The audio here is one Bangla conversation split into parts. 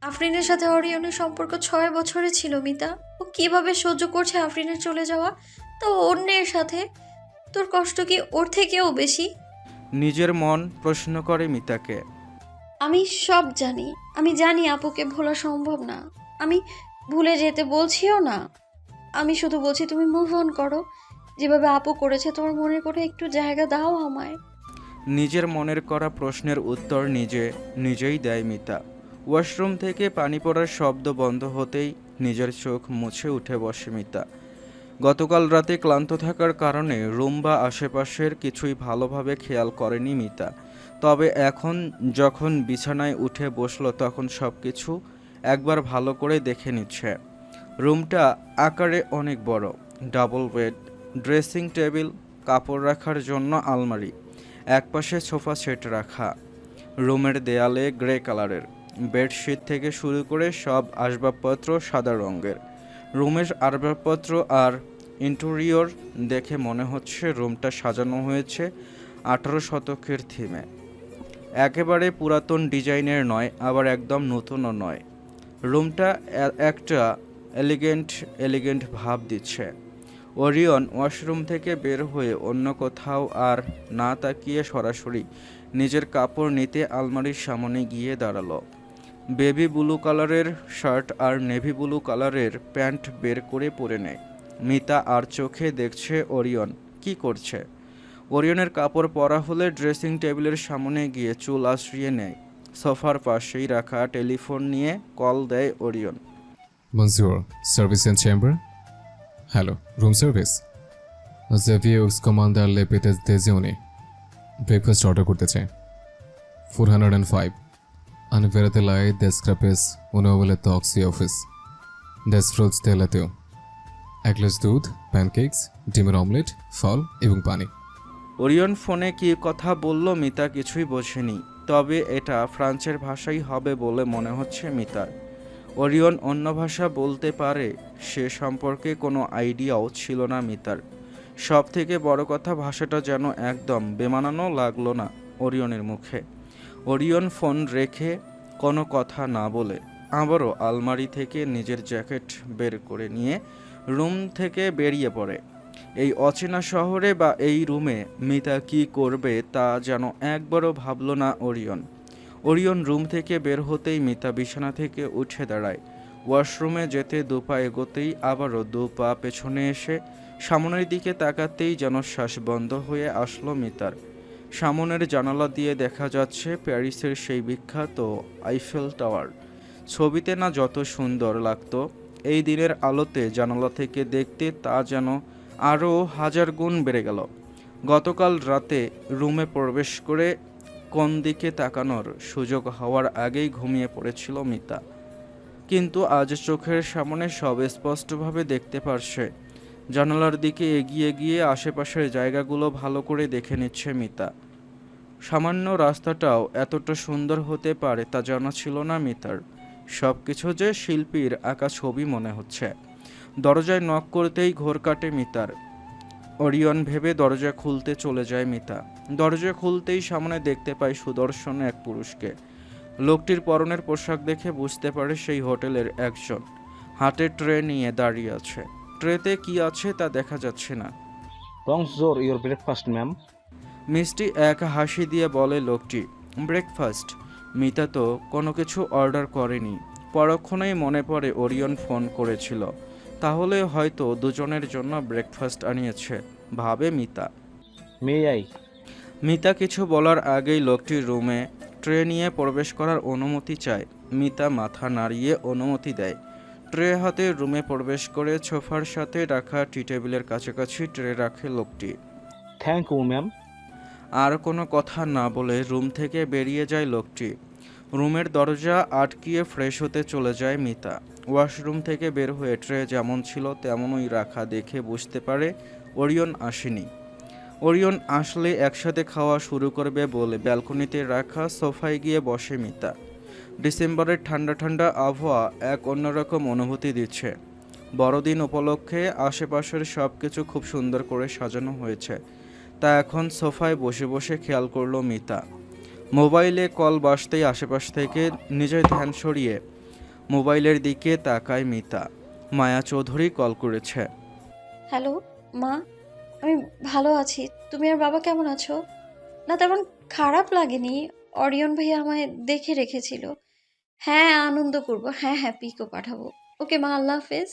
আফরিনের সাথে অরিয়নের সম্পর্ক ছয় বছরে ছিল মিতা। ও কীভাবে সহ্য করছে আফরিনের চলে যাওয়া? তো অন্যের সাথে। তোর কষ্ট কি ওর থেকেও বেশি? নিজের মন প্রশ্ন করে মিতাকে। আমি সব জানি। আমি জানি আপুকে ভোলা সম্ভব না। আমি ভুলে যেতে বলছিও না। আমি শুধু বলছি তুমি মুভ অন করো। যেভাবে আপু করেছে তোমার মনে করে একটু জায়গা দাও আমায়। নিজের মনের করা প্রশ্নের উত্তর নিজে নিজেই দেয় মিতা। ওয়াশরুম থেকে পানি পড়ার শব্দ বন্ধ হতেই নিজের চোখ মুছে উঠে বসে মিতা। গতকাল রাতে ক্লান্ত থাকার কারণে রুম বা আশেপাশের কিছুই ভালোভাবে খেয়াল করেনি মিতা। তবে এখন যখন বিছানায় উঠে বসল তখন সব কিছু একবার ভালো করে দেখে নিচ্ছে। রুমটা আকারে অনেক বড়। ডাবল বেড, ড্রেসিং টেবিল, কাপড় রাখার জন্য আলমারি, একপাশে সোফা সেট রাখা, রুমের দেয়ালে গ্রে কালারের। বেডশিট থেকে শুরু করে সব আসবাবপত্র সাদা রঙের। রুমের আসবাবপত্র আর ইন্টেরিয়র দেখে মনে হচ্ছে রুমটা সাজানো হয়েছে আঠারো শতকের থিমে। একেবারে পুরাতন ডিজাইনের নয়, আবার একদম নতুনও নয়। রুমটা একটা এলিগেন্ট এলিগেন্ট ভাব দিচ্ছে। ওরিয়ন ওয়াশরুম থেকে বের হয়ে অন্য কোথাও আর না তাকিয়ে সরাসরি নিজের কাপড় নিতে আলমারির সামনে গিয়ে দাঁড়াল। বেবি ব্লু কালারের শার্ট আর নেভি ব্লু কালারের প্যান্ট বের করে পরে নেয়। মিতা আর চোখে দেখছে ওরিয়ন। কি করছে? ওরিয়নের কাপড় পরা হলে ড্রেসিং টেবিলের সামনে গিয়ে চুল আশ্রিয়ে নেয়। সোফার পাশেই রাখা টেলিফোন নিয়ে কল দেয় Orion. Bonjour, service and chamber? Hello, room service? Xavier Commander Le Petes Dezione. Breakfast order করতে চাই। Four hundred and five. লাই দেসক্রাপেস উনবলে তক্সি অফিস। দেস ফ্রুটস তেলাতেও। এক গ্লাস দুধ, প্যানকেকস, ডিমের অমলেট, ফল এবং পানি। ওরিয়ন ফোনে কি কথা বলল মিতা কিছুই বোঝেনি, তবে এটা ফ্রান্সের ভাষাই হবে বলে মনে হচ্ছে মিতার ওরিয়ন অন্য ভাষা বলতে পারে, সে সম্পর্কে কোনো আইডিয়াও ছিল না মিতার। সব থেকে বড় কথা ভাষাটা যেন একদম বেমানানো লাগল না ওরিয়নের মুখে। ওরিয়ন ফোন রেখে কোনো কথা না বলে আবারও আলমারি থেকে নিজের জ্যাকেট বের করে নিয়ে রুম থেকে বেরিয়ে পড়ে। এই অচেনা শহরে বা এই রুমে মিতা কি করবে তা যেন একবারও ভাবল না ওরিয়ন। ওরিয়ন রুম থেকে বের হতেই মিতা বিছানা থেকে উঠে দাঁড়ায়। ওয়াশরুমে যেতে দু পা এগোতেই আবারও দু পা পেছনে এসে সামনের দিকে তাকাতেই যেন শ্বাস বন্ধ হয়ে আসলো মিতার। সামনের জানালা দিয়ে দেখা যাচ্ছে প্যারিসের সেই বিখ্যাত আইফেল টাওয়ার ছবিতে না যত সুন্দর লাগতো, এই দিনের আলোতে জানালা থেকে দেখতে তা যেন আরও হাজার গুণ বেড়ে গেল। গতকাল রাতে রুমে প্রবেশ করে কোন দিকে তাকানোর সুযোগ হওয়ার আগেই ঘুমিয়ে পড়েছিল মিতা। কিন্তু আজ চোখের সামনে সব স্পষ্টভাবে দেখতে পারছে জানালার দিকে এগিয়ে গিয়ে আশেপাশের জায়গাগুলো ভালো করে দেখে নিচ্ছে মিতা। সামান্য রাস্তাটাও এতটা সুন্দর হতে পারে তা জানা ছিল না মিতার। সব কিছু যে শিল্পীর আঁকা ছবি মনে হচ্ছে। দরজায় নক করতেই ঘোর কাটে মিতার। অরিয়ন ভেবে দরজা খুলতে চলে যায় মিতা। দরজা খুলতেই সামনে দেখতে পায় সুদর্শন এক পুরুষকে। লোকটির পরনের পোশাক দেখে বুঝতে পারে সেই হোটেলের একজন। হাতে ট্রে নিয়ে দাঁড়িয়ে আছে। ট্রেতে কি আছে তা দেখা যাচ্ছে না। Breakfast, ma'am. মিষ্টি এক হাসি দিয়ে বলে লোকটি ব্রেকফাস্ট মিতা তো কোনো কিছু অর্ডার করেনি। পরক্ষণেই মনে পড়ে ওরিয়ন ফোন করেছিল। তাহলে হয়তো দুজনের জন্য ব্রেকফাস্ট আনিয়েছে ভাবে মিতা। মেয়াই মিতা কিছু বলার আগেই লোকটি রুমে ট্রে নিয়ে প্রবেশ করার অনুমতি চায়। মিতা মাথা নাড়িয়ে অনুমতি দেয়। ট্রে হাতে রুমে প্রবেশ করে সোফার সাথে রাখা টি টেবিলের কাছাকাছি ট্রে রাখে লোকটি। থ্যাংক ইউ ম্যাম আর কোনো কথা না বলে রুম থেকে বেরিয়ে যায় লোকটি। রুমের দরজা আটকিয়ে ফ্রেশ হতে চলে যায় মিতা। ওয়াশরুম থেকে বের হয়ে ট্রে যেমন ছিল তেমনই রাখা দেখে বুঝতে পারে ওরিয়ন আসেনি। ওরিয়ন আসলে একসাথে খাওয়া শুরু করবে বলে ব্যালকনিতে রাখা সোফায় গিয়ে বসে মিতা। ডিসেম্বরের ঠান্ডা ঠান্ডা আবহাওয়া এক অন্যরকম অনুভূতি দিচ্ছে। বড়দিন উপলক্ষে আশেপাশের সব কিছু খুব সুন্দর করে সাজানো হয়েছে। তা এখন সোফায় বসে বসে খেয়াল করল মিতা। মোবাইলে কল বাসতেই আশেপাশ থেকে নিজের ধ্যান সরিয়ে মোবাইলের দিকে তাকায় মিতা। মায়া চৌধুরী কল করেছে। হ্যালো, মা, আমি ভালো আছি। তুমি আর বাবা কেমন আছো? না, তেমন খারাপ লাগেনি। অরিয়ন ভাইয়া আমায় দেখে রেখেছিল। হ্যাঁ আনন্দ করব। হ্যাঁ হ্যাঁ পিকও পাঠাবো। ওকে, মা, আল্লাহ হাফেজ।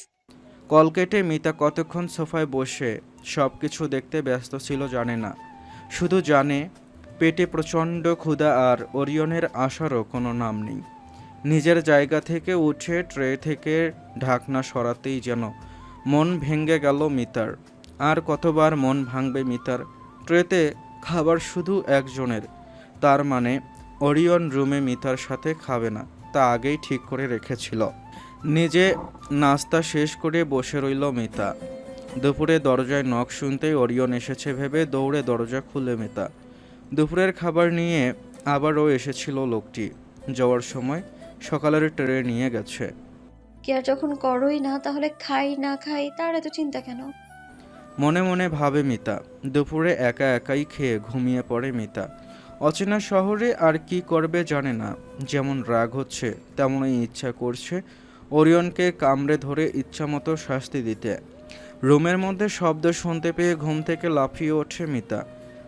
কল কেটে মিতা কতক্ষণ সোফায় বসে সব কিছু দেখতে ব্যস্ত ছিল জানে না। শুধু জানে, পেটে প্রচণ্ড ক্ষুধা আর ওরিয়নের আসারও কোনো নাম নেই। নিজের জায়গা থেকে উঠে ট্রে থেকে ঢাকনা সরাতেই যেন মন ভেঙে গেল মিতার। আর কতবার মন ভাঙবে মিতার? ট্রেতে খাবার শুধু একজনের। তার মানে ওরিয়ন রুমে মিতার সাথে খাবে না। তা আগেই ঠিক করে রেখেছিল। নিজে নাস্তা শেষ করে বসে রইল মিতা। দুপুরে দরজায় নখ শুনতেই অরিয়ন এসেছে ভেবে দৌড়ে দরজা খুলে মিতা। দুপুরের খাবার নিয়ে আবারও এসেছিল লোকটি। যাওয়ার সময় সকালের ট্রে নিয়ে গেছে। কেয়ার যখন করোই না তাহলে খাই না খাই তার এত চিন্তা কেন? মনে মনে ভাবে মিতা। দুপুরে একা একাই খেয়ে ঘুমিয়ে পড়ে মিতা। অচেনা শহরে আর কি করবে জানে না। যেমন রাগ হচ্ছে তেমনই ইচ্ছা করছে ওরিয়নকে কামড়ে ধরে ইচ্ছামতো শাস্তি দিতে। রুমের মধ্যে শব্দ শুনতে পেয়ে ঘুম থেকে লাফিয়ে ওঠে মিতা।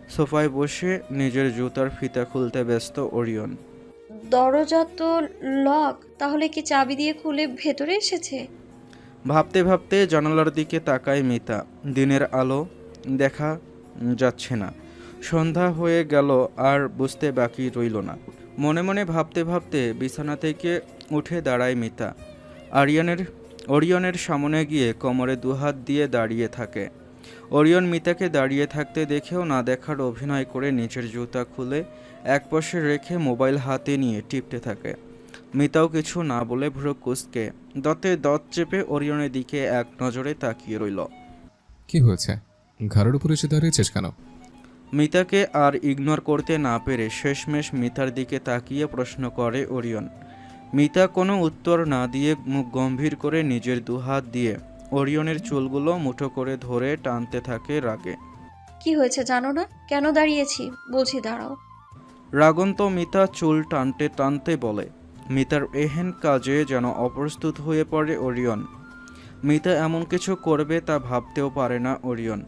সোফায় বসে নিজের জুতার ফিতা খুলতে ব্যস্ত ওরিয়ন। দরজা তো লক তাহলে কি চাবি দিয়ে খুলে ভেতরে এসেছে? ভাবতে ভাবতে জানালার দিকে তাকায় মিতা। দিনের আলো দেখা যাচ্ছে না। সন্ধ্যা হয়ে গেল আর বুঝতে বাকি রইল না। মনে মনে ভাবতে ভাবতে বিছানা থেকে উঠে দাঁড়ায় মিতা। আরিয়ানের, ওরিয়নের সামনে গিয়ে কোমরে দুহাত দিয়ে দাঁড়িয়ে থাকে। ওরিয়ন মিতাকে দাঁড়িয়ে থাকতে দেখেও না দেখার অভিনয় করে নিচের জুতা খুলে একপাশে রেখে মোবাইল হাতে নিয়ে টিপতে থাকে। মিতাও কিছু না বলে ভ্রু কুচকে। দতে দত চেপে ওরিয়নের দিকে এক নজরে তাকিয়ে রইল। কি হয়েছে? ঘরের উপর এসে দাঁড়িয়েছিস কেন? মিতাকে আর ইগনোর করতে না পেরে শেষমেশ মিতার দিকে তাকিয়ে প্রশ্ন করে ওরিয়ন। মিতা কোনো উত্তর না দিয়ে মুখ গম্ভীর করে নিজের দুহাত দিয়ে ওরিয়নের চুলগুলো মুঠো করে ধরে টানতে থাকে রাগে। কি হয়েছে জানো না? কেন দাঁড়িয়েছি? বলছি দাঁড়াও। রাগন্ত মিতা চুল টানতে টানতে বলে। মিতার এহেন কাজে যেন অপ্রস্তুত হয়ে পড়ে ওরিয়ন। মিতা এমন কিছু করবে তা ভাবতেও পারে না ওরিয়ন।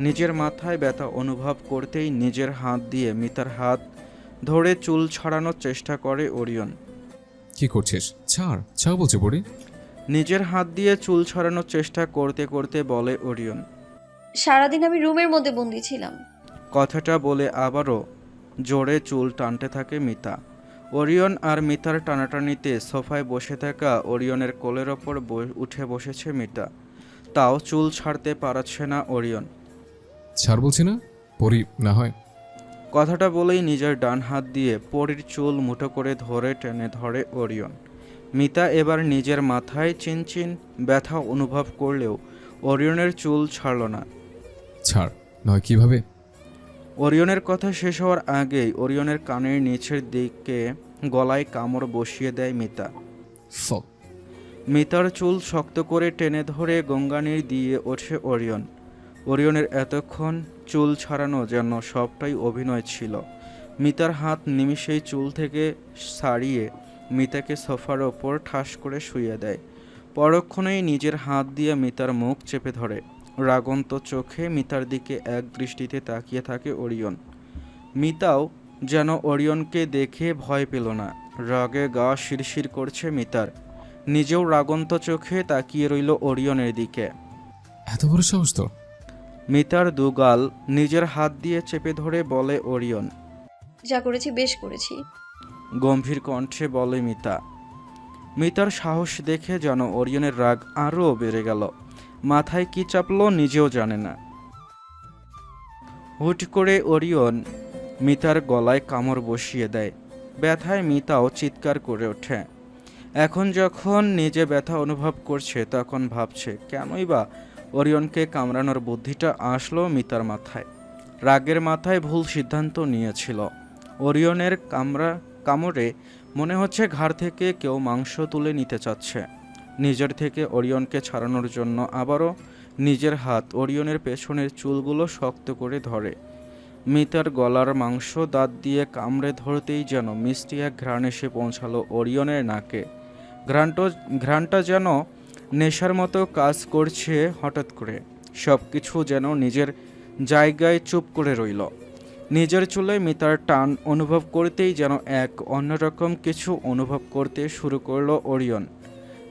নিজের মাথায় ব্যথা অনুভব করতেই নিজের হাত দিয়ে মিতার হাত ধরে চুল ছাড়ানোর চেষ্টা করে ওরিয়ন। কি করছিস? ছাড় ছাড় বলছি পড়ি নিজের হাত দিয়ে চুল ছাড়ানোর চেষ্টা করতে করতে বলে ওরিয়ন। সারাদিন আমি রুমের মধ্যে বন্দি ছিলাম। কথাটা বলে আবারও জোরে চুল টানতে থাকে মিতা। ওরিয়ন আর মিতার টানাটানিতে সোফায় বসে থাকা ওরিয়নের কোলের ওপর ব- উঠে বসেছে মিতা। তাও চুল ছাড়তে পারছে না ওরিয়ন। ছাড় বলছি না পড়ি না হয়। কথাটা বলেই নিজের ডান হাত দিয়ে পরির চুল মুঠো করে ধরে টেনে ধরে ওরিয়ন। মিতা এবার নিজের মাথায় চিনচিন ব্যথা অনুভব করলেও ওরিয়নের চুল ছাড়ল না। ছাড় নয় কীভাবে? ওরিয়নের কথা শেষ হওয়ার আগেই ওরিয়নের কানের নিচের দিকে গলায় কামড় বসিয়ে দেয় মিতা। ফক। মিতার চুল শক্ত করে টেনে ধরে গঙ্গানির দিয়ে ওঠে ওরিয়ন। ওরিয়নের এতক্ষণ চুল ছাড়ানো যেন সবটাই অভিনয় ছিল। মিতার হাত নিমিষেই চুল থেকে সারিয়ে মিতাকে সোফার ওপর ঠাস করে শুইয়ে দেয়। পরক্ষণেই নিজের হাত দিয়ে মিতার মুখ চেপে ধরে। রাগন্ত চোখে মিতার দিকে এক দৃষ্টিতে তাকিয়ে থাকে ওরিয়ন। মিতাও যেন ওরিয়নকে দেখে ভয় পেল না। রাগে গা শিরশির করছে মিতার। নিজেও রাগন্ত চোখে তাকিয়ে রইল ওরিয়নের দিকে। এত বড় সাহস তো? মিতার দুগাল নিজের হাত দিয়ে চেপে ধরে বলে ওরিয়ন। যা করেছি বেশ করেছি। গম্ভীর কণ্ঠে বলে মিতা। মিতার সাহস দেখে যেন ওরিয়নের রাগ আরও বেড়ে গেল। মাথায় কি চাপলো নিজেও জানে না। হুট করে ওরিয়ন মিতার গলায় কামড় বসিয়ে দেয়। ব্যথায় মিতাও চিৎকার করে ওঠে। এখন যখন নিজে ব্যথা অনুভব করছে তখন ভাবছে কেনই বা ওরিয়নকে কামড়ানোর বুদ্ধিটা আসলো মিতার মাথায়। রাগের মাথায় ভুল সিদ্ধান্ত নিয়েছিল। ওরিয়নের কামড়া, কামড়ে মনে হচ্ছে ঘাড় থেকে কেউ মাংস তুলে নিতে চাচ্ছে। নিজের থেকে ওরিয়নকে ছাড়ানোর জন্য আবারও নিজের হাত ওরিয়নের পেছনের চুলগুলো শক্ত করে ধরে। মিতার গলার মাংস দাঁত দিয়ে কামড়ে ধরতেই যেন মিষ্টি এক ঘ্রাণ এসে পৌঁছালো ওরিয়নের নাকে। ঘ্রাণটা ঘ্রাণটা যেন নেশার মতো কাজ করছে হঠাৎ করে। সব কিছু যেন নিজের জায়গায় চুপ করে রইল। নিজের চুলে মিতার টান অনুভব করতেই যেন এক অন্যরকম কিছু অনুভব করতে শুরু করল ওরিয়ন।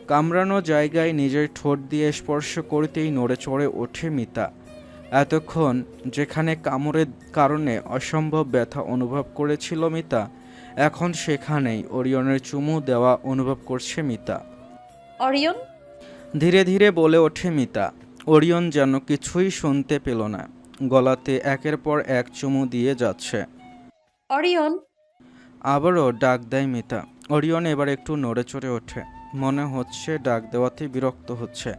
কামড়ানো জায়গায় নিজের ঠোঁট দিয়ে স্পর্শ করতেই নড়ে চড়ে ওঠে মিতা। এতক্ষণ যেখানে কামড়ের কারণে অসম্ভব ব্যথা অনুভব করেছিল মিতা, এখন সেখানেই ওরিয়নের চুমু দেওয়া অনুভব করছে মিতা। অরিয়ন ধীরে ধীরে বলে ওঠে মিতা ওরিয়ন যেন কিছুই শুনতে পেল না। গলাতে একের পর এক চুমু দিয়ে যাচ্ছে। অরিয়ন আবারও ডাক দেয় মিতা। ওরিয়ন এবার একটু নড়ে চড়ে ওঠে। মনে হচ্ছে ডাক দেওয়াতে বিরক্ত হচ্ছে।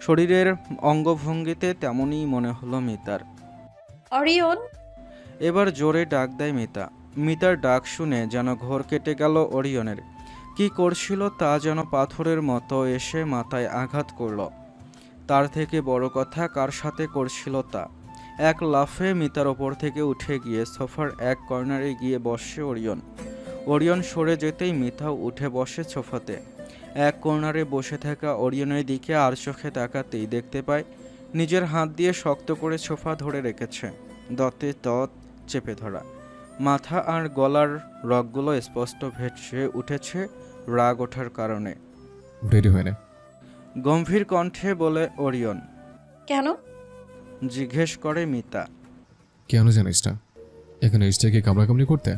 শরীরের অঙ্গভঙ্গিতে তেমনই মনে হলো মিতার। অরিয়ন এবার জোরে ডাক দেয় মিতা। মিতার ডাক শুনে যেন ঘোর কেটে গেল ওরিয়নের। কি করছিল তা যেন পাথরের মতো এসে মাথায় আঘাত করল। তার থেকে বড় কথা কার সাথে করছিল তা? এক লাফে মিতার ওপর থেকে উঠে গিয়ে সোফার এক কর্নারে গিয়ে বসে ওরিয়ন। ওরিয়ন সরে যেতেই মিতাও উঠে বসে সোফাতে। এক কর্নারে বসে থাকা ওরিয়নের দিকে আর চোখে তাকাতেই দেখতে পায়, নিজের হাত দিয়ে শক্ত করে সোফা ধরে রেখেছে। দতে তত চেপে ধরা। মাথা আর গলার রগগুলো স্পষ্ট ভেসে উঠেছে রাগ ওঠার কারণে। রেডি হয় না। গম্ভীর কণ্ঠে বলে ওরিয়ন কেন? জিজ্ঞেস করে মিতা। কেন জানিস না? এখানে এসটাকে কামড়াকামড়ি করতে?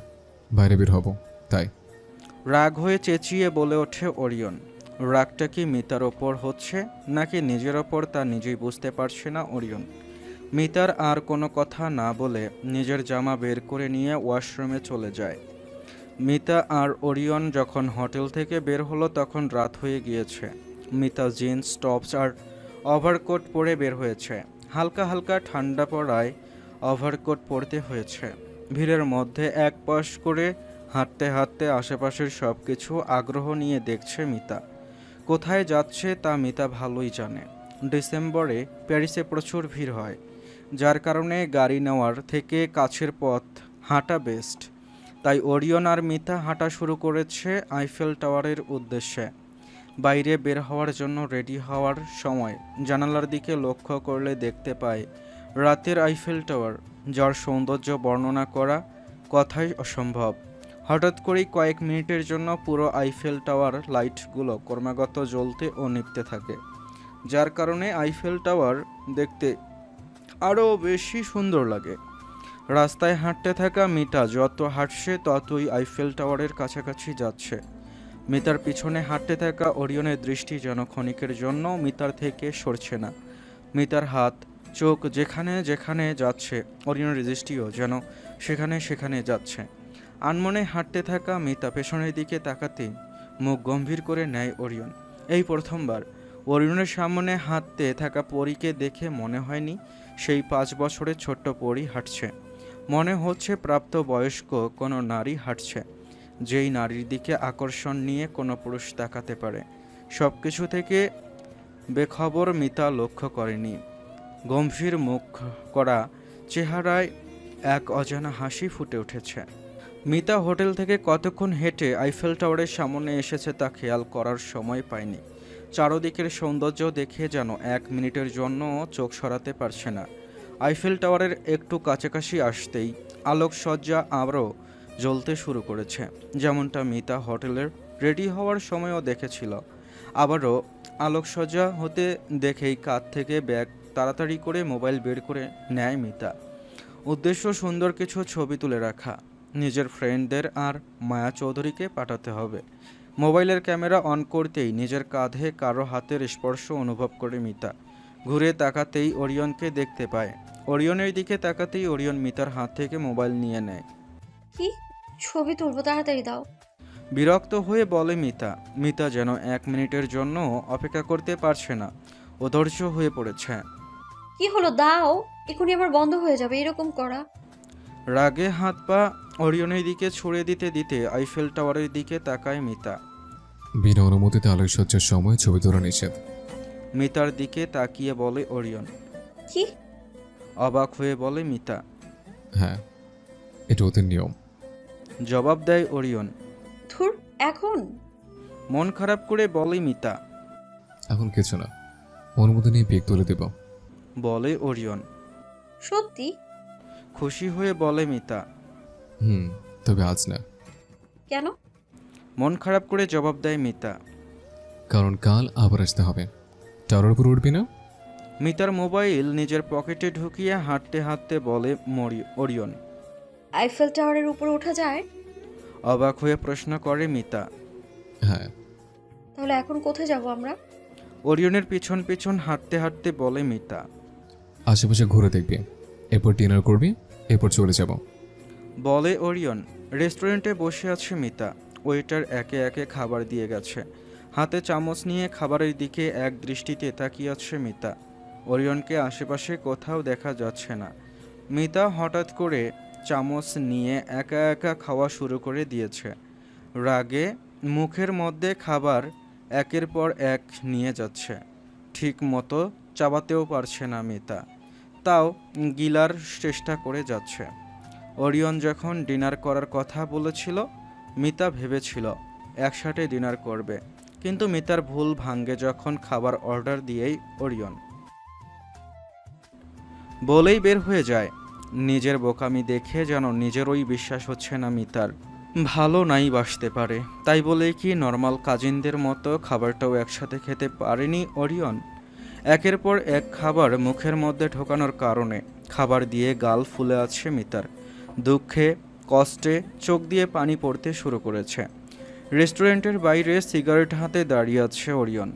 বাইরে বের হব তাই। রাগ হয়ে চেঁচিয়ে বলে ওঠে ওরিয়ন রাগটা কি মিতার ওপর হচ্ছে? নাকি নিজের ওপর তা নিজেই বুঝতে পারছে না ওরিয়ন মিতার আর কোনো কথা না বলে নিজের জামা বের করে নিয়ে ওয়াশরুমে চলে যায়। মিতা আর ওরিয়ন যখন হোটেল থেকে বের হলো, তখন রাত হয়ে গিয়েছে। মিতা জিন্স, টপস আর ওভারকোট পরে বের হয়েছে। হালকা হালকা ঠান্ডা পড়ায় ওভারকোট পরতে হয়েছে। ভিড়ের মধ্যে এক পাশ করে হাঁটতে হাঁটতে আশেপাশের সব কিছু আগ্রহ নিয়ে দেখছে মিতা। কোথায় যাচ্ছে তা মিতা ভালোই জানে। ডিসেম্বরে প্যারিসে প্রচুর ভিড় হয়, যার কারণে গাড়ি নেওয়ার থেকে কাছের পথ হাঁটা বেস্ট তাই ওরিয়ন আর মিতা হাঁটা শুরু করেছে আইফেল টাওয়ারের উদ্দেশ্যে। বাইরে বের হওয়ার জন্য রেডি হওয়ার সময় জানালার দিকে লক্ষ্য করলে দেখতে পায় রাতের আইফেল টাওয়ার, যার সৌন্দর্য বর্ণনা করা কথাই অসম্ভব। হঠাৎ করেই কয়েক মিনিটের জন্য পুরো আইফেল টাওয়ার লাইটগুলো ক্রমাগত জ্বলতে ও নিপতে থাকে, যার কারণে আইফেল টাওয়ার দেখতে আরও বেশি সুন্দর লাগে। রাস্তায় হাঁটতে থাকা মিতা যত হাঁটছে, ততই আইফেল টাওয়ারের কাছাকাছি যাচ্ছে। মিতার পিছনে হাঁটতে থাকা ওরিয়নের দৃষ্টি যেন ক্ষণিকের জন্য মিতার থেকে সরছে না। মিতার হাত, চোখ যেখানে যেখানে যাচ্ছে ওরিয়নের দৃষ্টিও যেন সেখানে সেখানে যাচ্ছে। আনমনে হাঁটতে থাকা মিতা পেছনের দিকে তাকাতেই মুখ গম্ভীর করে নেয় ওরিয়ন এই প্রথমবার ওরিয়নের সামনে হাঁটতে থাকা পরীকে দেখে মনে হয়নি সেই পাঁচ বছরের ছোট্ট পরী হাঁটছে। মনে হচ্ছে প্রাপ্ত বয়স্ক কোনো নারী হাঁটছে, যেই নারীর দিকে আকর্ষণ নিয়ে কোনো পুরুষ তাকাতে পারে। সব কিছু থেকে বেখবর মিতা লক্ষ্য করেনি। গম্ভীর মুখ করা চেহারায় এক অজানা হাসি ফুটে উঠেছে। মিতা হোটেল থেকে কতক্ষণ হেঁটে আইফেল টাওয়ারের সামনে এসেছে তা খেয়াল করার সময় পায়নি। চারদিকের সৌন্দর্য দেখে যেন এক মিনিটের জন্য চোখ সরাতে পারছে না। আইফেল টাওয়ারের একটু কাছাকাছি আসতেই আলোকসজ্জা আরও জ্বলতে শুরু করেছে। যেমনটা মিতা হোটেলের রেডি হওয়ার সময়ও দেখেছিল। আবারও আলোকসজ্জা হতে দেখেই কাত থেকে ব্যাগ তাড়াতাড়ি করে মোবাইল বের করে নেয় মিতা। উদ্দেশ্য সুন্দর কিছু ছবি তুলে রাখা। নিজের ফ্রেন্ডদের আর মায়া চৌধুরীকে পাঠাতে হবে। মোবাইলের ক্যামেরা অন করতেই নিজের কাঁধে কারও হাতের স্পর্শ অনুভব করে মিতা। ঘুরে তাকাতেই ওরিয়নকে দেখতে পায়। ওরিয়নের দিকে তাকাতেই ওরিয়ন মিতার হাত থেকে মোবাইল নিয়ে নেয়। কি? ছবি তুলবো তাড়াতাড়ি দাও। বিরক্ত হয়ে বলে মিতা। মিতা যেন এক মিনিটের জন্য অপেক্ষা করতে পারছে না। অধৈর্য হয়ে পড়েছে। কি হলো? দাও। এখনই আবার বন্ধ হয়ে যাবে। এরকম করা। রাগে হাত পা ওরিয়নের দিকে ছুড়ে দিতে দিতে আইফেল টাওয়ারের দিকে তাকায় মিতা। বিনা অনুমতিতে আলোকসজ্জার সময় ছবি তোলা নিষেধ। মিতার দিকে তাকিয়ে বলে ওরিয়ন কি? অবাক হয়ে বলে মিতা। হ্যাঁ এটা ওদের নিয়ম। জবাব দেয় ওরিয়ন ধুর এখন? মন খারাপ করে বলে মিতা। এখন কিছু না মন অনুমতি নিয়ে বেগ তুলে দেব। বলে ওরিয়ন সত্যি? খুশি হয়ে বলে মিতা। হুম তবে আজ না। কেন? মন খারাপ করে জবাব দেয় মিতা। কারণ কাল আবার আসতে হবে। টাওয়ার উপর উঠবি না? মিতার মোবাইল নিজের পকেটে ঢুকিয়ে হাঁটতে হাঁটতে বলে মরি ওরিয়ন। আইফেল টাওয়ারের উপর ওঠা যায়? অবাক হয়ে প্রশ্ন করে মিতা। হ্যাঁ। তাহলে এখন কোথায় যাব আমরা? ওরিয়নের পিছন পিছন হাঁটতে হাঁটতে বলে মিতা। আশেপাশে ঘুরে দেখবি। এরপর ডিনার করবি এরপর চলে যাব। বলে ওরিয়ন। রেস্টুরেন্টে বসে আছে মিতা। ওয়েটার একে একে খাবার দিয়ে গেছে। হাতে চামচ নিয়ে খাবারের দিকে এক দৃষ্টিতে তাকিয়ে আছে মিতা। ওরিয়নকে আশেপাশে কোথাও দেখা যাচ্ছে না। মিতা হঠাৎ করে চামচ নিয়ে একা একা খাওয়া শুরু করে দিয়েছে। রাগে মুখের মধ্যে খাবার একের পর এক নিয়ে যাচ্ছে। ঠিক মতো চাবাতেও পারছে না মিতা। তাও গিলার চেষ্টা করে যাচ্ছে। ওরিয়ন যখন ডিনার করার কথা বলেছিল, মিতা ভেবেছিল, একসাথে ডিনার করবে। কিন্তু মিতার ভুল ভাঙ্গে যখন খাবার অর্ডার দিয়েই ওরিয়ন। বলেই বের হয়ে যায়। নিজের বোকামি দেখে যেন নিজেরই বিশ্বাস হচ্ছে না মিতার। ভালো নাই বাসতে পারে। তাই বলে কি নর্মাল কাজিনদের মতো খাবারটাও একসাথে খেতে পারেনি ওরিয়ন? একের পর এক খাবার মুখের মধ্যে ঢোকানোর কারণে খাবার দিয়ে গাল ফুলে আছে মিতার। দুঃখে, কষ্টে চোখ দিয়ে পানি পড়তে শুরু করেছে। রেস্টুরেন্টের বাইরে সিগারেট হাতে দাঁড়িয়ে আছে ওরিয়ন।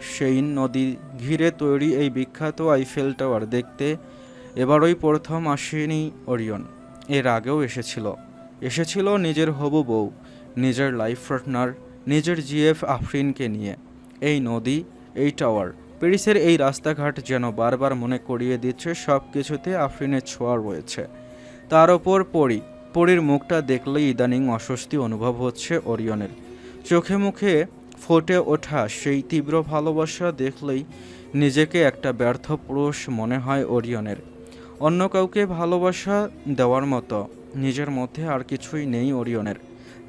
সেই নদী ঘিরে তৈরি এই বিখ্যাত আইফেল টাওয়ার দেখতে এবারই প্রথম আসেনি ওরিয়ন। এর আগেও এসেছিল। এসেছিল নিজের হবু বউ, নিজের লাইফ পার্টনার, নিজের জিএফ আফরিনকে নিয়ে। এই নদী, এই টাওয়ার, প্যারিসের এই রাস্তাঘাট যেন বারবার মনে করিয়ে দিচ্ছে সব কিছুতে আফরিনের ছোঁয়া রয়েছে। তার ওপর পরি পরির মুখটা দেখলেই ইদানিং অস্বস্তি অনুভব হচ্ছে ওরিয়নের। চোখে মুখে ফোটে ওঠা সেই তীব্র ভালোবাসা দেখলেই নিজেকে একটা ব্যর্থ পুরুষ মনে হয় ওরিয়নের। অন্য কাউকে ভালোবাসা দেওয়ার মতো নিজের মধ্যে আর কিছুই নেই ওরিয়নের।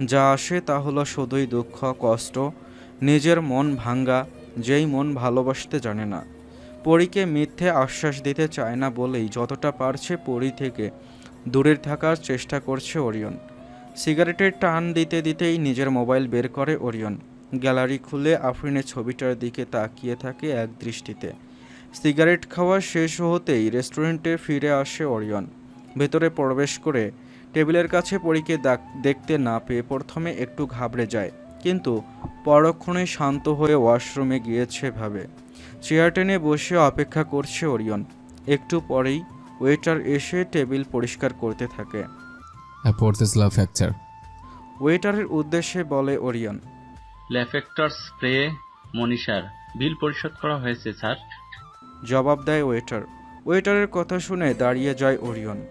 যা আসে তা হলো শুধুই দুঃখ, কষ্ট, নিজের মন ভাঙ্গা, যেই মন ভালোবাসতে জানে না। পরীকে মিথ্যে আশ্বাস দিতে চায় না বলেই যতটা পারছে পরী থেকে দূরে থাকার চেষ্টা করছে ওরিয়ন। সিগারেটের টান দিতে দিতেই নিজের মোবাইল বের করে ওরিয়ন। গ্যালারি খুলে আফরিনের ছবিটার দিকে তাকিয়ে থাকে এক দৃষ্টিতে। সিগারেট খাওয়া শেষ হতেই রেস্টুরেন্টে ফিরে আসে ওরিয়ন। ভেতরে প্রবেশ করে টেবিলের কাছে পরীকে দেখতে না পেয়ে প্রথমে একটু ঘাবড়ে যায়, কিন্তু পরক্ষণে শান্ত হয়ে ওয়াশরুমে গিয়েছে ভাবে। চেয়ার টেনে বসে অপেক্ষা করছে ওরিয়ন। একটু পরেই ওয়েটার এসে টেবিল পরিষ্কার করতে থাকে। অ্যাপোর্থিস লাভ ফ্র্যাকচার ওয়েটারের উদ্দেশ্যে বলে ওরিয়ন ল্যাফেক্টর স্প্রে মনীষার। বিল পরিশোধ করা হয়েছে স্যার। জবাব দেয় ওয়েটার। ওয়েটারের কথা শুনে দাঁড়িয়ে যায় ওরিয়ন।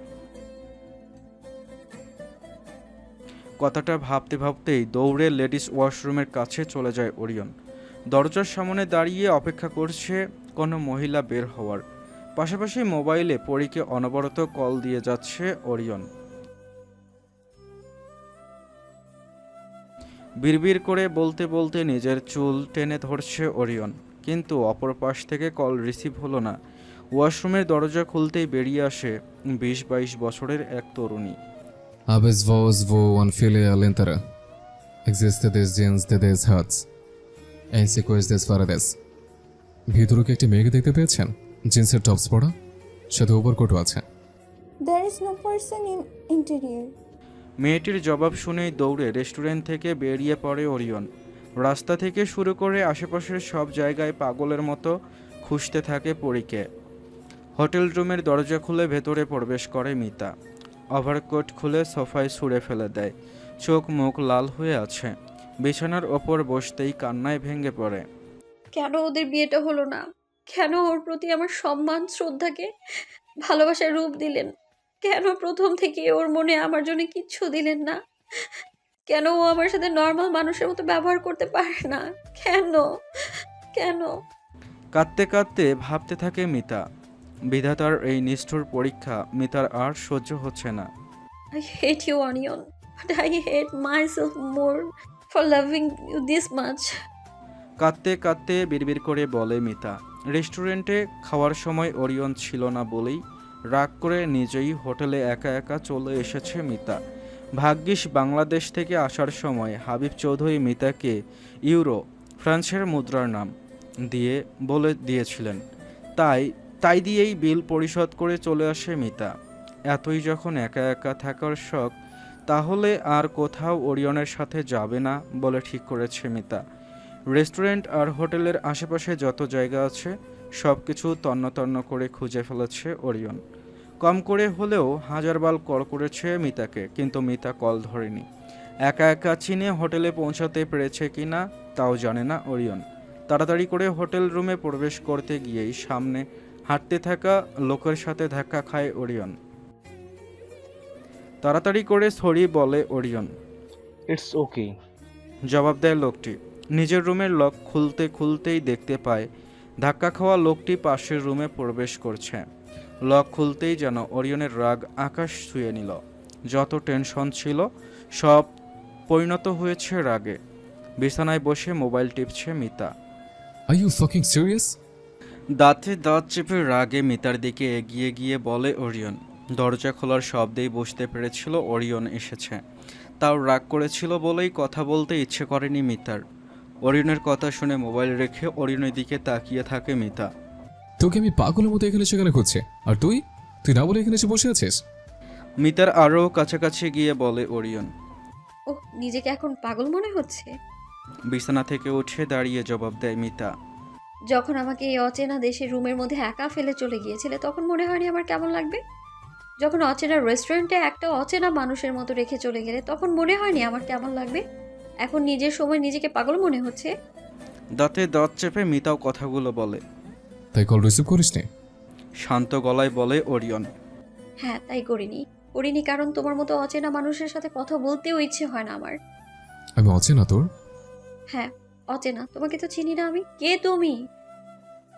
কথাটা ভাবতে ভাবতেই দৌড়ে লেডিস ওয়াশরুমের কাছে চলে যায় ওরিয়ন। দরজার সামনে দাঁড়িয়ে অপেক্ষা করছে কোনো মহিলা বের হওয়ার। পাশাপাশি মোবাইলে পরীকে অনবরত কল দিয়ে যাচ্ছে ওরিয়ন বিড়বিড় করে বলতে বলতে নিজের চুল টেনে ধরছে ওরিয়ন, কিন্তু অপর পাশ থেকে কল রিসিভ হলো না ওয়াশরুমের দরজা খুলতেই বেরিয়ে আসে বিশ বাইশ বছরের এক তরুণী Aves vos vo an filia lentera. Existe des gens de des huts. Ensequois des farades. ভিতরে কি একটি মেয়েকে দেখতে পেয়েছেন জিন্সের টপস পরা সাথে ওভারকোটও আছে। There is no person in interior. মেয়েটির জবাব শুনেই দৌড়ে রেস্টুরেন্ট থেকে বেরিয়ে পড়ে ওরিয়ন। রাস্তা থেকে শুরু করে আশেপাশের সব জায়গায় পাগলের মতো খুঁজতে থাকে পরীকে। হোটেল রুমের দরজা খুলে ভেতরে প্রবেশ করে মিতা। ওভারকোট খুলে সোফায় ছুঁড়ে ফেলে দেয়। চোখ মুখ লাল হয়ে আছে। বিছানার ওপর বসতেই কান্নায় ভেঙে পড়ে। কেন ওদের বিয়েটা হলো না? কেন ওর প্রতি আমার সম্মান শ্রদ্ধাকে ভালোবাসার রূপ দিলেন? কেন প্রথম থেকে ওর মনে আমার জন্য কিচ্ছু দিলেন না? কেন ও আমার সাথে নর্মাল মানুষের মতো ব্যবহার করতে পারে না? কেন? কেন? কাঁদতে কাঁদতে ভাবতে থাকে মিতা। বিধাতার এই নিষ্ঠুর পরীক্ষা মিতার আর সহ্য হচ্ছে না। I hate you Orion but I hate myself more for loving you this much কাঁদতে কাঁদতে বিড়বিড় করে বলে মিতা। রেস্টুরেন্টে খাওয়ার সময় ওরিয়ন ছিল না বলেই রাগ করে নিজেই হোটেলে একা একা চলে এসেছে মিতা। ভাগ্যিস বাংলাদেশ থেকে আসার সময় হাবিব চৌধুরী মিতাকে ইউরো, ফ্রান্সের মুদ্রার নাম দিয়ে বলে দিয়েছিলেন। তাই তাই দিয়েই বিল পরিশোধ করে চলে আসে মিতা। এতই যখন একা একা থাকার শখ, তাহলে আর কোথাও ওরিয়নের সাথে যাবে না বলে ঠিক করেছে মিতা। রেস্টুরেন্ট আর হোটেলের আশেপাশে যত জায়গা আছে সব কিছু তন্ন তন্ন করে খুঁজে ফেলেছে ওরিয়ন। কম করে হলেও হাজারবার কল করেছে মিতাকে কিন্তু মিতা কল ধরেনি। একা একা চিনে হোটেলে পৌঁছাতে পেরেছে কিনা তাও জানে না ওরিয়ন। তাড়াতাড়ি করে হোটেল রুমে প্রবেশ করতে গিয়েই সামনে হাঁটতে থাকা লোকের সাথে ধাক্কা খায় ওরিয়ন। তাড়াতাড়ি করে সরি বলে ওরিয়ন। ইটস ওকে জবাব দেয় লোকটি। নিজের রুমের লক খুলতে খুলতেই দেখতে পায় ধাক্কা খাওয়া লোকটি পাশের রুমে প্রবেশ করছে। লক খুলতেই যেন ওরিয়নের রাগ আকাশ ছুঁয়ে নিল। যত টেনশন ছিল সব পরিণত হয়েছে রাগে। বিছানায় বসে mobile টিপছে Mita. Are you fucking serious দাঁতে দাঁত চেপে রাগে মিতার দিকে এগিয়ে গিয়ে বলে ওরিয়ন দরজা খোলার শব্দেই বসতে পেরেছিল ওরিয়ন এসেছে। তাও রাগ করেছিল বলেই কথা বলতে ইচ্ছে করেনি মিতার। ওরিয়নের কথা শুনে মোবাইল রেখে ওরিয়নের দিকে তাকিয়ে থাকে মিতা। তোকে আমি পাগলের মতো এখানে সেখানে খুঁজছে। আর তুই? তুই না বলে এখানে এসে বসে আছিস? মিতার আরও কাছাকাছি গিয়ে বলে ওরিয়ন ও নিজেকে এখন পাগল মনে হচ্ছে? বিছানা থেকে উঠে দাঁড়িয়ে জবাব দেয় মিতা। যখন আমাকে এই অচেনা দেশের রুমের মধ্যে একা ফেলে চলে গিয়েছিলে তখন মনে হয়নি আমার কেমন লাগবে? যখন অচেনা রেস্টুরেন্টে একটা অচেনা মানুষের মতো রেখে চলে গেলে তখন মনে হয়নি আমার কেমন লাগবে? এখন নিজের সময় নিজেকে পাগল মনে হচ্ছে? দাঁতে দাঁত চেপে মিতাও কথাগুলো বলে। তাই কল রিসিভ করিস নি শান্ত গলায় বলে ওরিয়ন। হ্যাঁ তাই করিনি। করিনি কারণ তোমার মতো অচেনা মানুষের সাথে কথা বলতেও ইচ্ছে হয় না আমার। আমি অচেনা তোর? হ্যাঁ অচেনা। তোমাকে তো চিনি না আমি। কে তুমি?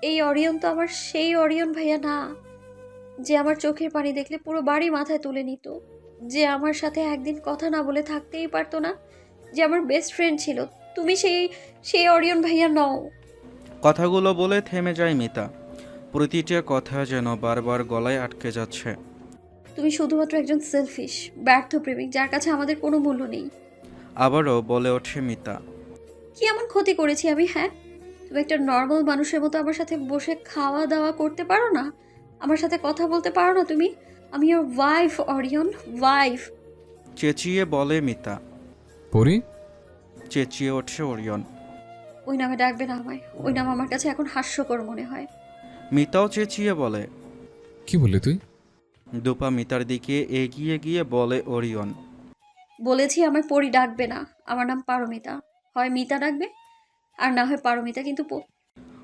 এই অরিয়ন তো আমার সেই অরিয়ন ভাইয়া না যে আমার চোখের পানি দেখলে পুরো বাড়ি মাথায় তুলে নিত যে আমার সাথে একদিন কথা না বলে থাকতেই পারতো না। যে আমার বেস্ট ফ্রেন্ড ছিল তুমি সেই সেই অরিয়ন ভাইয়া নও। কথাগুলো বলে থেমে যায় মিতা। প্রতিটা কথা যেন বারবার গলায় আটকে যাচ্ছে। তুমি শুধুমাত্র একজন সেলফিশ ব্যর্থ প্রেমিক যার কাছে আমাদের কোনো মূল্য নেই। আবারও বলে ওঠে মিতা। কি এমন ক্ষতি করেছি আমি হ্যাঁ? তুমি একটা নর্মাল মানুষের মতো আমার সাথে বসে খাওয়া দাওয়া করতে পারো না? আমার সাথে কথা বলতে পারো না তুমি? আমি ওর ওয়াইফ অরিয়ন ওয়াইফ চেঁচিয়ে বলে মিতা। পরি চেঁচিয়ে ওঠে ওরিয়ন। ওই নামে ডাকবে না আমায়। ওই নাম আমার কাছে এখন হাস্যকর মনে হয়। মিতাও চেঁচিয়ে বলে। কি বললি তুই? দুপা মিতার দিকে এগিয়ে গিয়ে বলে ওরিয়ন। বলেছি আমার পরি ডাকবে না। আমার নাম পারমিতা। হয় মিতা ডাকবে আর না হয় পারমিতা কিন্তু প-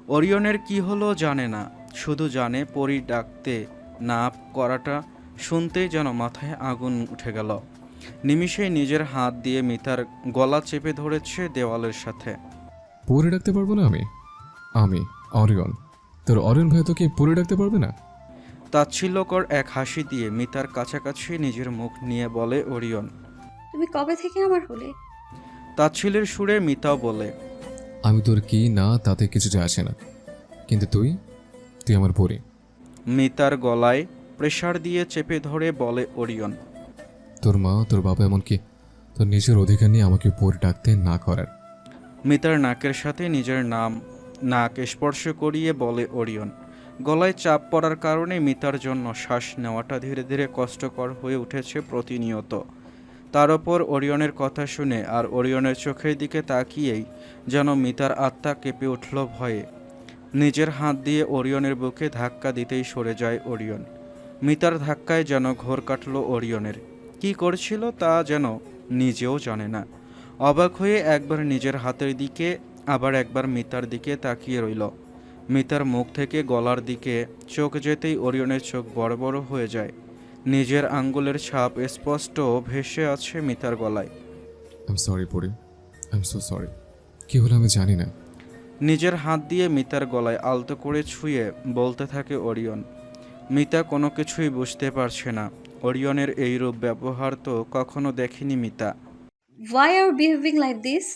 ওরিয়নের কি হলো জানে না। শুধু জানে পরি ডাকতে না করাটা শুনতেই যেন মাথায় আগুন উঠে গেল। নিমিষেই নিজের হাত দিয়ে মিতার গলা চেপে ধরেছে দেওয়ালের সাথে। পরে ডাকতে পারব না আমি? আমি অরিয়ন। তোর অরিয়ন ভাই তোকে পরে ডাকতে পারবে না? তাচ্ছিল্যকর এক হাসি দিয়ে মিতার কাছাকাছি নিজের মুখ নিয়ে বলে ওরিয়ন তুমি কবে থেকে আমার হলে? তাচ্ছিলের সুরে মিতাও বলে আমি তোর কি না তাতে কিছু যায় আসে না। কিন্তু তুই? তুই আমার পরি। মিতার গলায় প্রেসার দিয়ে চেপে ধরে বলে ওরিয়ন তোর মা, তোর বাবা এমনকি তোর নিজের অধিকার নিয়ে আমাকে পরে ডাকতে না করার। মিতার নাকের সাথে নিজের নাম, নাক স্পর্শ করিয়ে বলে ওরিয়ন গলায় চাপ পড়ার কারণে মিতার জন্য শ্বাস নেওয়াটা ধীরে ধীরে কষ্টকর হয়ে উঠেছে প্রতিনিয়ত। তার ওপর ওরিয়নের কথা শুনে আর ওরিয়নের চোখের দিকে তাকিয়েই যেন মিতার আত্মা কেঁপে উঠল ভয়ে। নিজের হাত দিয়ে ওরিয়নের বুকে ধাক্কা দিতেই সরে যায় ওরিয়ন মিতার ধাক্কায় যেন ঘোর কাটল ওরিয়নের কি করছিল তা যেন নিজেও জানে না। অবাক হয়ে একবার নিজের হাতের দিকে আবার একবার মিতার দিকে তাকিয়ে রইল। মিতার মুখ থেকে গলার দিকে চোখ যেতেই ওরিয়নের চোখ বড় বড় হয়ে যায়। নিজের আঙ্গুলের ছাপ স্পষ্ট ভেসে আছে মিতার গলায়। I am sorry Pori I am so sorry কি হলো আমি জানি না। নিজের হাত দিয়ে মিতার গলায় আলতো করে ছুঁয়ে বলতে থাকে ওরিয়ন। মিতা কোনো কিছুই বুঝতে পারছে না। ওরিয়নের এই রূপ ব্যবহার তো কখনো দেখেনি Mita. Why are behaving like this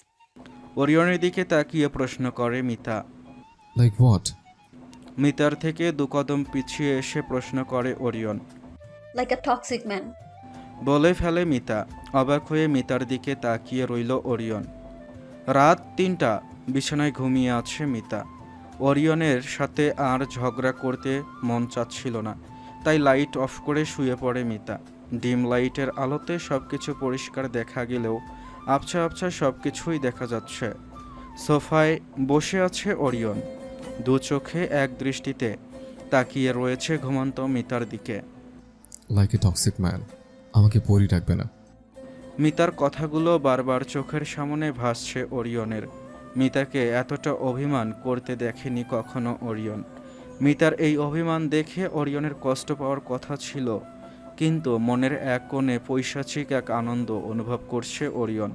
ওরিয়নের দিকে তাকিয়ে প্রশ্ন করে মিতা। লাইক হোয়াট মিতার থেকে দু কদম পিছিয়ে এসে প্রশ্ন করে Orion like a toxic man বলে ফেলে মিতা। অবাক হয়ে মিতার দিকে তাকিয়ে রইল ওরিয়ন রাত তিনটা বিছানায় ঘুমিয়ে আছে মিতা। ওরিয়নের সাথে আর ঝগড়া করতে মন চাচ্ছিল না। তাই লাইট অফ করে শুয়ে পড়ে মিতা। ডিম লাইটের আলোতে সব কিছু পরিষ্কার দেখা গেলেও আবছা আবছা সব কিছুই দেখা যাচ্ছে। সোফায় বসে আছে ওরিয়ন। দু চোখে এক দৃষ্টিতে তাকিয়ে রয়েছে ঘুমন্ত মিতার দিকে। লাইক এ টক্সিক ম্যান আমাকে পরি ডাকবে না। মিতার কথাগুলো বারবার চোখের সামনে ভাসছে ওরিয়নের। মিতাকে এতটা অভিমান করতে দেখেনি কখনো ওরিয়ন। মিতার এই অভিমান দেখে অরিয়নের কষ্ট পাওয়ার কথা ছিল, কিন্তু মনের এক কোণে পৈশাচিক এক আনন্দ অনুভব করছে ওরিয়ন